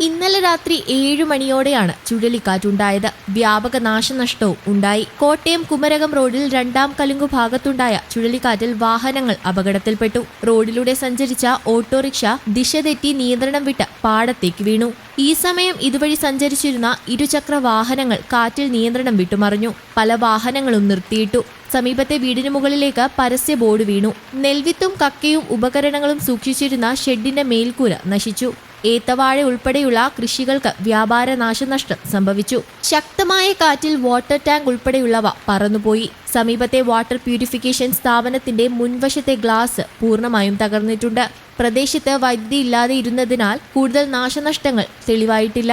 ഇന്നലെ രാത്രി ഏഴു മണിയോടെയാണ് ചുഴലിക്കാറ്റുണ്ടായത്. വ്യാപക നാശനഷ്ടവും ഉണ്ടായി. കോട്ടയം കുമരകം റോഡിൽ രണ്ടാം കലുങ്കു ഭാഗത്തുണ്ടായ ചുഴലിക്കാറ്റിൽ വാഹനങ്ങൾ അപകടത്തിൽപ്പെട്ടു. റോഡിലൂടെ സഞ്ചരിച്ച ഓട്ടോറിക്ഷ ദിശ തെറ്റി നിയന്ത്രണം വിട്ട് പാടത്തേക്ക് വീണു. ഈ സമയം ഇതുവഴി സഞ്ചരിച്ചിരുന്ന ഇരുചക്ര വാഹനങ്ങൾ കാറ്റിൽ നിയന്ത്രണം വിട്ടുമറിഞ്ഞു. പല വാഹനങ്ങളും നിർത്തിയിട്ടു. സമീപത്തെ വീടിനു മുകളിലേക്ക് പരസ്യ ബോർഡ് വീണു. നെൽവിത്തും കക്കയും ഉപകരണങ്ങളും സൂക്ഷിച്ചിരുന്ന ഷെഡിന്റെ മേൽക്കൂര നശിച്ചു. ഏത്തവാഴ ഉൾപ്പെടെയുള്ള കൃഷികൾക്ക് വ്യാപാര നാശനഷ്ടം സംഭവിച്ചു. ശക്തമായ കാറ്റിൽ വാട്ടർ ടാങ്ക് ഉൾപ്പെടെയുള്ളവ പറന്നുപോയി. സമീപത്തെ വാട്ടർ പ്യൂരിഫിക്കേഷൻ സ്ഥാപനത്തിന്റെ മുൻവശത്തെ ഗ്ലാസ് പൂർണമായും തകർന്നിട്ടുണ്ട്. പ്രദേശത്ത് വൈദ്യുതി ഇല്ലാതെ ഇരുന്നതിനാൽ കൂടുതൽ നാശനഷ്ടങ്ങൾ തെളിവായിട്ടില്ല.